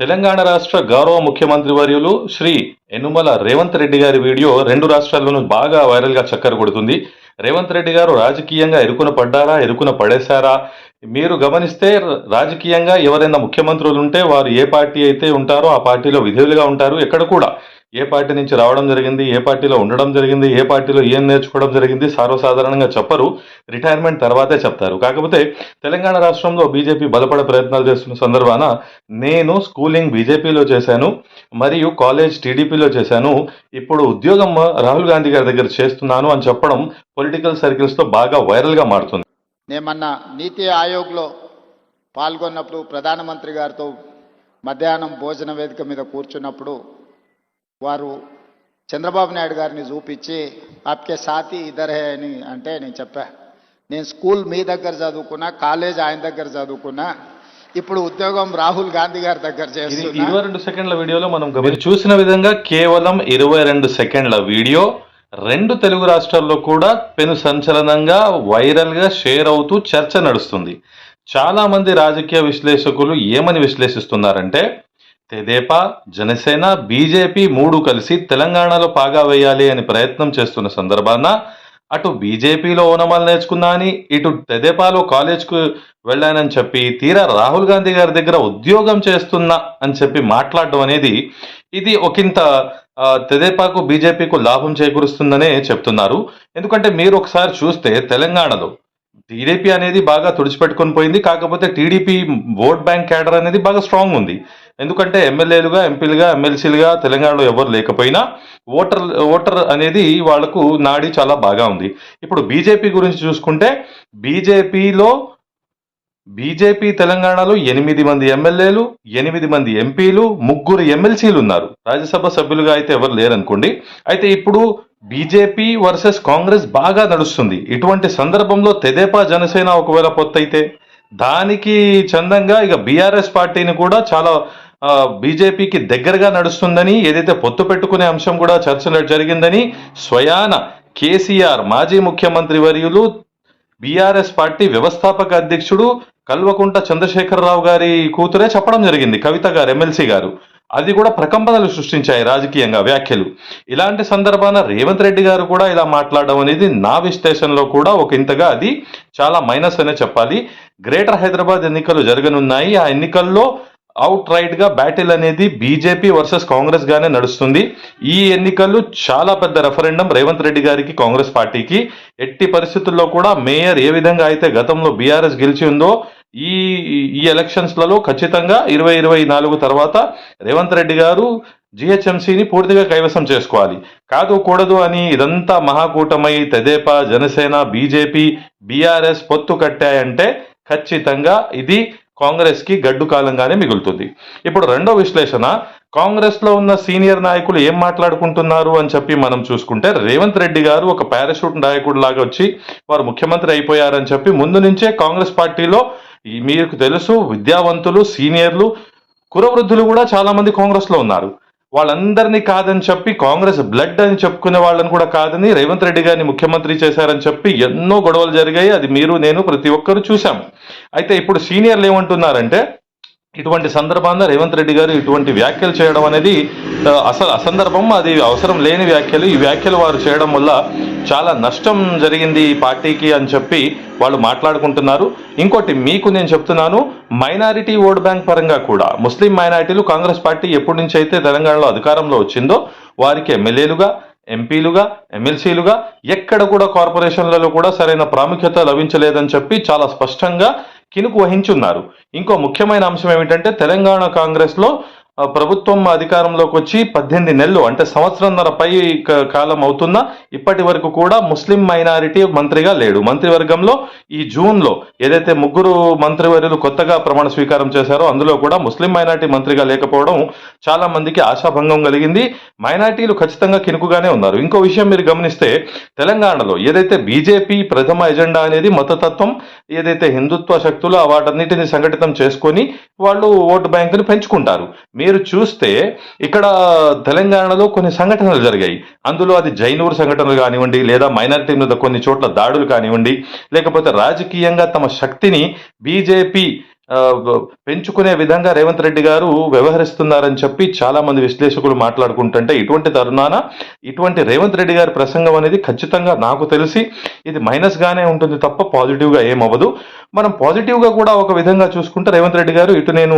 తెలంగాణ రాష్ట్ర గౌరవ ముఖ్యమంత్రి వర్యులు శ్రీ యనుమల రేవంత్ రెడ్డి గారి వీడియో రెండు రాష్ట్రాల్లోనూ బాగా వైరల్గా చక్కర కొడుతుంది. రేవంత్ రెడ్డి గారు రాజకీయంగా ఎరుకున పడ్డారా ఎరుకున పడేశారా? మీరు గమనిస్తే రాజకీయంగా ఎవరైనా ముఖ్యమంత్రులు ఉంటే వారు ఏ పార్టీ అయితే ఉంటారో ఆ పార్టీలో విధులుగా ఉంటారు. ఎక్కడ కూడా ఏ పార్టీ నుంచి రావడం జరిగింది ఏ పార్టీలో ఉండడం జరిగింది ఏ పార్టీలో ఏం నేర్చుకోవడం జరిగింది సర్వసాధారణంగా చెప్పరు. రిటైర్మెంట్ తర్వాతే చెప్తారు. కాకపోతే తెలంగాణ రాష్ట్రంలో బీజేపీ బలపడే ప్రయత్నాలు చేస్తున్న సందర్భాన నేను స్కూలింగ్ బీజేపీలో చేశాను మరియు కాలేజ్ టీడీపీలో చేశాను. ఇప్పుడు ఉద్యోగం రాహుల్ గాంధీ గారి దగ్గర చేస్తున్నాను అని చెప్పడం పొలిటికల్ సర్కిల్స్తో బాగా వైరల్గా మారుతుంది. నేను మొన్న నీతి ఆయోగ్లో పాల్గొన్నప్పుడు ప్రధానమంత్రి గారితో మధ్యాహ్నం భోజన వేదిక మీద కూర్చున్నప్పుడు వారు చంద్రబాబు నాయుడు గారిని చూపించి ఆప్కే సాతి ఇద్దరే అని అంటే నేను చెప్పా. నేను స్కూల్ మీ దగ్గర చదువుకున్నా కాలేజ్ ఆయన దగ్గర చదువుకున్నా ఇప్పుడు ఉద్యోగం రాహుల్ గాంధీ గారి దగ్గర చేస్తున్నా. ఇరవై రెండు సెకండ్ల వీడియోలో మనం చూసిన విధంగా కేవలం ఇరవై రెండు సెకండ్ల వీడియో రెండు తెలుగు రాష్ట్రాల్లో కూడా పెను సంచలనంగా వైరల్గా షేర్ అవుతూ చర్చ నడుస్తుంది. చాలా మంది రాజకీయ విశ్లేషకులు ఏమని విశ్లేషిస్తున్నారంటే తెదేపా జనసేన బీజేపీ మూడు కలిసి తెలంగాణలో పాగా వేయాలి అని ప్రయత్నం చేస్తున్న సందర్భాన అటు బీజేపీలో ఓనమాలు నేర్చుకున్నా అని ఇటు తెదేపాలో కాలేజ్కు వెళ్ళానని చెప్పి తీరా రాహుల్ గాంధీ గారి దగ్గర ఉద్యోగం చేస్తున్నా అని చెప్పి మాట్లాడడం అనేది ఇది ఒకంత తెదేపాకు బీజేపీకు లాభం చేకూరుస్తుందనే చెప్తున్నారు. ఎందుకంటే మీరు ఒకసారి చూస్తే తెలంగాణలో టీడీపీ అనేది బాగా తుడిచిపెట్టుకొని పోయింది. కాకపోతే టీడీపీ ఓట్ బ్యాంక్ క్యాడర్ అనేది బాగా స్ట్రాంగ్ ఉంది. ఎందుకంటే ఎమ్మెల్యేలుగా ఎంపీలుగా ఎమ్మెల్సీలుగా తెలంగాణలో ఎవరు లేకపోయినా ఓటర్ ఓటర్ అనేది వాళ్ళకు నాడి చాలా బాగా ఉంది. ఇప్పుడు బీజేపీ గురించి చూసుకుంటే బీజేపీలో బీజేపీ తెలంగాణలో ఎనిమిది మంది ఎమ్మెల్యేలు ఎనిమిది మంది ఎంపీలు ముగ్గురు ఎమ్మెల్సీలు ఉన్నారు. రాజ్యసభ సభ్యులుగా అయితే ఎవరు లేరనుకోండి. అయితే ఇప్పుడు బీజేపీ వర్సెస్ కాంగ్రెస్ బాగా నడుస్తుంది. ఇటువంటి సందర్భంలో తెదేపా జనసేన ఒకవేళ పొత్తైతే దానికి చందంగా ఇక బీఆర్ఎస్ పార్టీని కూడా చాలా బీజేపీకి దగ్గరగా నడుస్తుందని ఏదైతే పొత్తు పెట్టుకునే అంశం కూడా చర్చ జరిగిందని స్వయాన కేసీఆర్ మాజీ ముఖ్యమంత్రి వర్యులు బీఆర్ఎస్ పార్టీ వ్యవస్థాపక అధ్యక్షుడు కల్వకుంట చంద్రశేఖరరావు గారి కూతురే చెప్పడం జరిగింది కవిత గారు ఎమ్మెల్సీ గారు. అది కూడా ప్రకంపనలు సృష్టించాయి రాజకీయంగా వ్యాఖ్యలు. ఇలాంటి సందర్భాన రేవంత్ రెడ్డి గారు కూడా ఇలా మాట్లాడడం అనేది నా విశ్లేషణలో కూడా ఒక ఇంతగా అది చాలా మైనస్ అనే చెప్పాలి. గ్రేటర్ హైదరాబాద్ ఎన్నికలు జరగనున్నాయి. ఆ ఎన్నికల్లో అవుట్ రైట్గా బ్యాటిల్ అనేది బీజేపీ వర్సెస్ కాంగ్రెస్ గానే నడుస్తుంది. ఈ ఎన్నికలు చాలా పెద్ద రెఫరెండం రేవంత్ రెడ్డి గారికి కాంగ్రెస్ పార్టీకి. ఎట్టి పరిస్థితుల్లో కూడా మేయర్ ఏ విధంగా అయితే గతంలో బీఆర్ఎస్ గెలిచి ఉందో ఈ ఈ ఎలక్షన్స్లలో ఖచ్చితంగా ఇరవై ఇరవై నాలుగు తర్వాత రేవంత్ రెడ్డి గారు జిహెచ్ఎంసీని పూర్తిగా కైవసం చేసుకోవాలి. కాదు కూడదు అని ఇదంతా మహాకూటమై తెదేపా జనసేన బీజేపీ బీఆర్ఎస్ పొత్తు కట్టాయంటే ఖచ్చితంగా ఇది కాంగ్రెస్కి గడ్డు కాలంగానే మిగులుతుంది. ఇప్పుడు రెండో విశ్లేషణ కాంగ్రెస్లో ఉన్న సీనియర్ నాయకులు ఏం మాట్లాడుకుంటున్నారు అని చెప్పి మనం చూసుకుంటే రేవంత్ రెడ్డి గారు ఒక పారాషూట్ నాయకుడు లాగా వచ్చి వారు ముఖ్యమంత్రి అయిపోయారని చెప్పి ముందు నుంచే కాంగ్రెస్ పార్టీలో మీకు తెలుసు విద్యావంతులు సీనియర్లు కురవృద్ధులు కూడా చాలా మంది కాంగ్రెస్లో ఉన్నారు. వాళ్ళందరినీ కాదని చెప్పి కాంగ్రెస్ బ్లడ్ అని చెప్పుకునే వాళ్ళని కూడా కాదని రేవంత్ రెడ్డి గారిని ముఖ్యమంత్రి చేశారని చెప్పి ఎన్నో గొడవలు జరిగాయి. అది మీరు నేను ప్రతి ఒక్కరు చూసాం అయితే ఇప్పుడు సీనియర్లు ఏమంటున్నారంటే ఇటువంటి సందర్భాన రేవంత్ రెడ్డి గారు ఇటువంటి వ్యాఖ్యలు చేయడం అనేది అసలు అసందర్భం. అది అవసరం లేని వ్యాఖ్యలు. ఈ వ్యాఖ్యలు వారు చేయడం వల్ల చాలా నష్టం జరిగింది ఈ పార్టీకి అని చెప్పి వాళ్ళు మాట్లాడుకుంటున్నారు. ఇంకోటి మీకు నేను చెప్తున్నాను మైనారిటీ ఓట్ బ్యాంక్ పరంగా కూడా ముస్లిం మైనారిటీలు కాంగ్రెస్ పార్టీ ఎప్పటి నుంచి అయితే తెలంగాణలో అధికారంలో వచ్చిందో వారికి ఎమ్మెల్యేలుగా ఎంపీలుగా ఎమ్మెల్సీలుగా ఎక్కడ కూడా కార్పొరేషన్లలో కూడా సరైన ప్రాముఖ్యత లభించలేదని చెప్పి చాలా స్పష్టంగా కినుకు వహించున్నారు. ఇంకో ముఖ్యమైన అంశం ఏమిటంటే తెలంగాణ కాంగ్రెస్లో ప్రభుత్వం అధికారంలోకి వచ్చి పద్దెనిమిది నెలలు అంటే సంవత్సరంన్నర పై కాలం అవుతున్నా ఇప్పటి వరకు కూడా ముస్లిం మైనారిటీ మంత్రిగా లేడు. మంత్రివర్గంలో ఈ జూన్లో ఏదైతే ముగ్గురు మంత్రివర్యులు కొత్తగా ప్రమాణ స్వీకారం చేశారో అందులో కూడా ముస్లిం మైనారిటీ మంత్రిగా లేకపోవడం చాలా మందికి ఆశాభంగం కలిగింది. మైనారిటీలు ఖచ్చితంగా కినుకుగానే ఉన్నారు. ఇంకో విషయం మీరు గమనిస్తే తెలంగాణలో ఏదైతే బీజేపీ ప్రథమ ఎజెండా అనేది మతతత్వం ఏదైతే హిందుత్వ శక్తులు వాటన్నిటిని సంఘటితం చేసుకొని వాళ్ళు ఓటు బ్యాంకుని పెంచుకుంటారు. మీరు చూస్తే ఇక్కడ తెలంగాణలో కొన్ని సంఘటనలు జరిగాయి. అందులో అది జైనూరు సంఘటనలు కానివ్వండి లేదా మైనారిటీ మీద కొన్ని చోట్ల దాడులు కానివ్వండి లేకపోతే రాజకీయంగా తమ శక్తిని బీజేపీ పెంచుకునే విధంగా రేవంత్ రెడ్డి గారు వ్యవహరిస్తున్నారని చెప్పి చాలా మంది విశ్లేషకులు మాట్లాడుకుంటుంటే ఇటువంటి తరుణాన ఇటువంటి రేవంత్ రెడ్డి గారి ప్రసంగం అనేది ఖచ్చితంగా నాకు తెలిసి ఇది మైనస్ గానే ఉంటుంది తప్ప పాజిటివ్గా ఏమవ్వదు. మనం పాజిటివ్గా కూడా ఒక విధంగా చూసుకుంటే రేవంత్ రెడ్డి గారు ఇటు నేను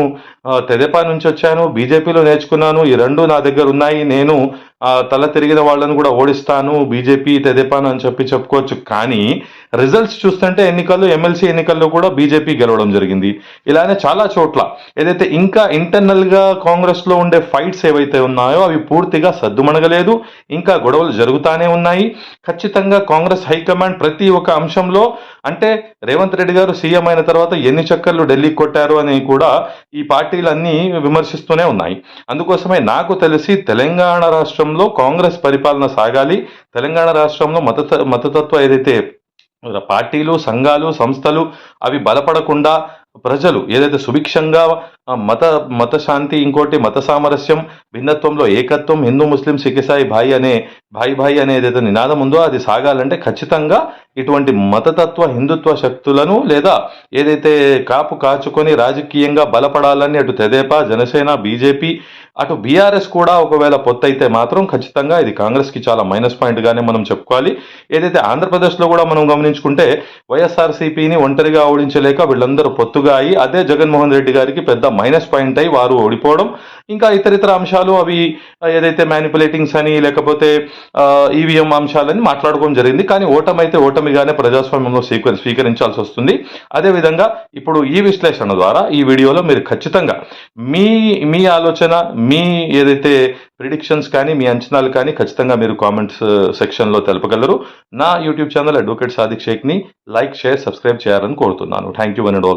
తెదేపా నుంచి వచ్చాను బీజేపీలో నేర్చుకున్నాను ఈ రెండు నా దగ్గర ఉన్నాయి నేను తల తిరిగిన వాళ్ళను కూడా ఓడిస్తాను బీజేపీ తెదేపాను అని చెప్పి చెప్పుకోవచ్చు. కానీ రిజల్ట్స్ చూస్తుంటే ఎన్నికల్లో ఎమ్మెల్సీ ఎన్నికల్లో కూడా బీజేపీ గెలవడం జరిగింది. ఇలానే చాలా చోట్ల ఏదైతే ఇంకా ఇంటర్నల్గా కాంగ్రెస్లో ఉండే ఫైట్స్ ఏవైతే ఉన్నాయో అవి పూర్తిగా సద్దుమణగలేదు. ఇంకా గొడవలు జరుగుతానే ఉన్నాయి. ఖచ్చితంగా కాంగ్రెస్ హైకమాండ్ ప్రతి ఒక్క అంశంలో అంటే రేవంత్ రెడ్డి గారు సీఎం అయిన తర్వాత ఎన్ని చక్కర్లు ఢిల్లీకి కొట్టారు అని కూడా ఈ పార్టీలన్నీ విమర్శిస్తూనే ఉన్నాయి. అందుకోసమే నాకు తెలిసి తెలంగాణ రాష్ట్రంలో కాంగ్రెస్ పరిపాలన సాగాలి. తెలంగాణ రాష్ట్రంలో మత మతతత్వ ఏదైతే పార్టీలు సంఘాలు సంస్థలు అవి బలపడకుండా ప్రజలు ఏదైతే సుభిక్షంగా మత మత శాంతి ఇంకోటి మత సామరస్యం భిన్నత్వంలో ఏకత్వం హిందూ ముస్లిం సిఖిసాయి భాయి అనే భాయి భాయి అనే ఏదైతే నినాదం ఉందో అది సాగాలంటే ఖచ్చితంగా ఇటువంటి మతతత్వ హిందుత్వ శక్తులను లేదా ఏదైతే కాపు కాచుకొని రాజకీయంగా బలపడాలని అటు తెదేపా జనసేన బీజేపీ అటు బీఆర్ఎస్ కూడా ఒకవేళ పొత్తైతే మాత్రం ఖచ్చితంగా ఇది కాంగ్రెస్కి చాలా మైనస్ పాయింట్గానే మనం చెప్పుకోవాలి. ఏదైతే ఆంధ్రప్రదేశ్లో కూడా మనం గమనించుకుంటే వైఎస్ఆర్సీపీని ఒంటరిగా ఓడించలేక వీళ్ళందరూ పొత్తుగా అయి అదే జగన్మోహన్ రెడ్డి గారికి పెద్ద మైనస్ పాయింట్ అయి వారు ఓడిపోవడం ఇంకా ఇతరితర అంశాలు అవి ఏదైతే మ్యానిపులేటింగ్స్ అని లేకపోతే ఈవీఎం అంశాలని మాట్లాడుకోవడం జరిగింది. కానీ ఓటమి అయితే ఓటమిగానే ప్రజాస్వామ్యంలో స్వీకరి స్వీకరించాల్సి వస్తుంది. అదేవిధంగా ఇప్పుడు ఈ విశ్లేషణ ద్వారా ఈ వీడియోలో మీరు ఖచ్చితంగా మీ మీ ఆలోచన మీ ఏదైతే ప్రిడిక్షన్స్ కానీ మీ అంచనాలు కానీ ఖచ్చితంగా మీరు కామెంట్స్ సెక్షన్లో తెలపగలరు. నా యూట్యూబ్ ఛానల్ అడ్వకేట్ సాదిక్ షేక్ని లైక్ షేర్ సబ్స్క్రైబ్ చేయాలని కోరుతున్నాను. Thank you one and all